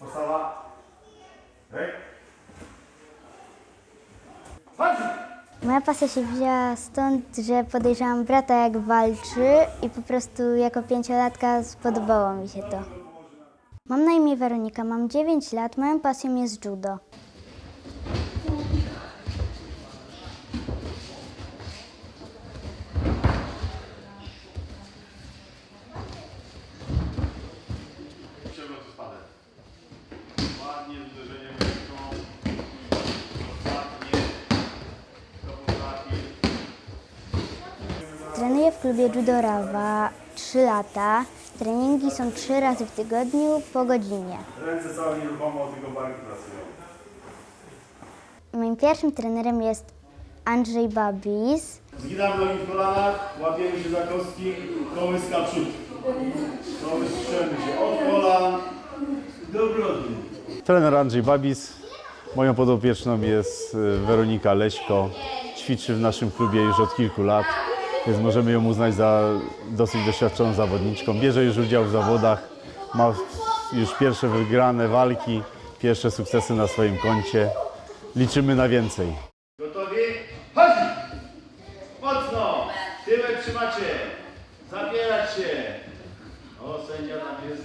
Postawa. Rek. Moja pasja się wzięła stąd, że podejrzałam brata jak walczy i po prostu jako pięciolatka spodobało mi się to. Mam na imię Weronika, mam 9 lat, moją pasją jest judo. Trenuję w klubie Judo Rawa 3 lata. Treningi są 3 razy w tygodniu po godzinie. Ręce całe nieruchomo, tylko barki pracują. Moim pierwszym trenerem jest Andrzej Babis. Zginamy nogi w kolanach, łapiemy się za kostki, kołyska przód. Kołyszczemy się od kolan do brody. Trener Andrzej Babis. Moją podopieczną jest y, Weronika Leśko. Ćwiczy w naszym klubie już od kilku lat, więc możemy ją uznać za dosyć doświadczoną zawodniczką. Bierze już udział w zawodach, ma już pierwsze wygrane walki, pierwsze sukcesy na swoim koncie. Liczymy na więcej. Gotowi? Chodź! Mocno! Tyłek trzymacie. Zapierać się. O, sędzia tam jest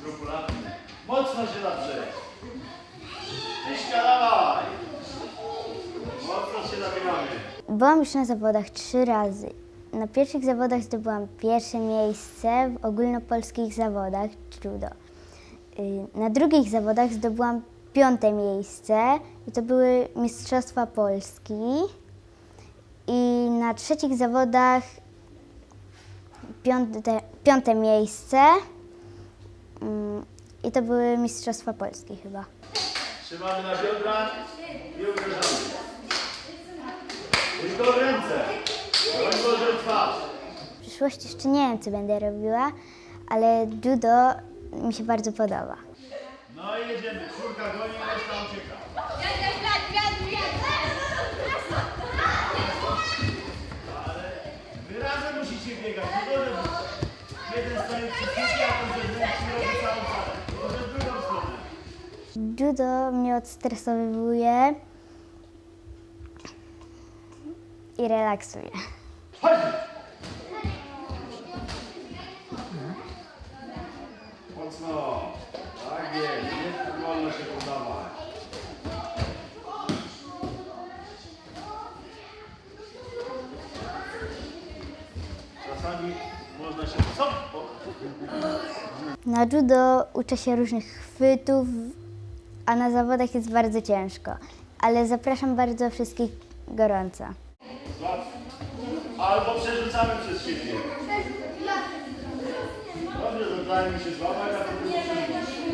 skrupulatny. Mocno się naprzeć. Tyśka, dawaj! Byłam już na zawodach trzy razy. Na pierwszych zawodach zdobyłam pierwsze miejsce w ogólnopolskich zawodach judo. Y, Na drugich zawodach zdobyłam piąte miejsce i to były Mistrzostwa Polski. I na trzecich zawodach piąte, piąte miejsce Mm, i to były Mistrzostwa Polski chyba. Trzymamy na biodrach i uderzamy. Tylko w ręce. Broń Boże w twarz. W przyszłości jeszcze nie wiem, co będę robiła, ale judo mi się bardzo podoba. No i jedziemy. Czwórka goni, reszta ucieka. Wy razem musicie biegać. Nie może być. Jeden stoi przy piłce, a ten zewnętrzny robi całą salę. Może w drugą stronę. Judo mnie odstresowuje i relaksuje. Chodź! Mocno. Tak jest. Nie wolno się podawać. Czasami można się cofnąć. Na judo uczę się różnych chwytów, a na zawodach jest bardzo ciężko. Ale zapraszam bardzo wszystkich gorąco. Albo przerzucamy przez siebie. Dobrze, zatrajmy się złapać, a potem przerzucić.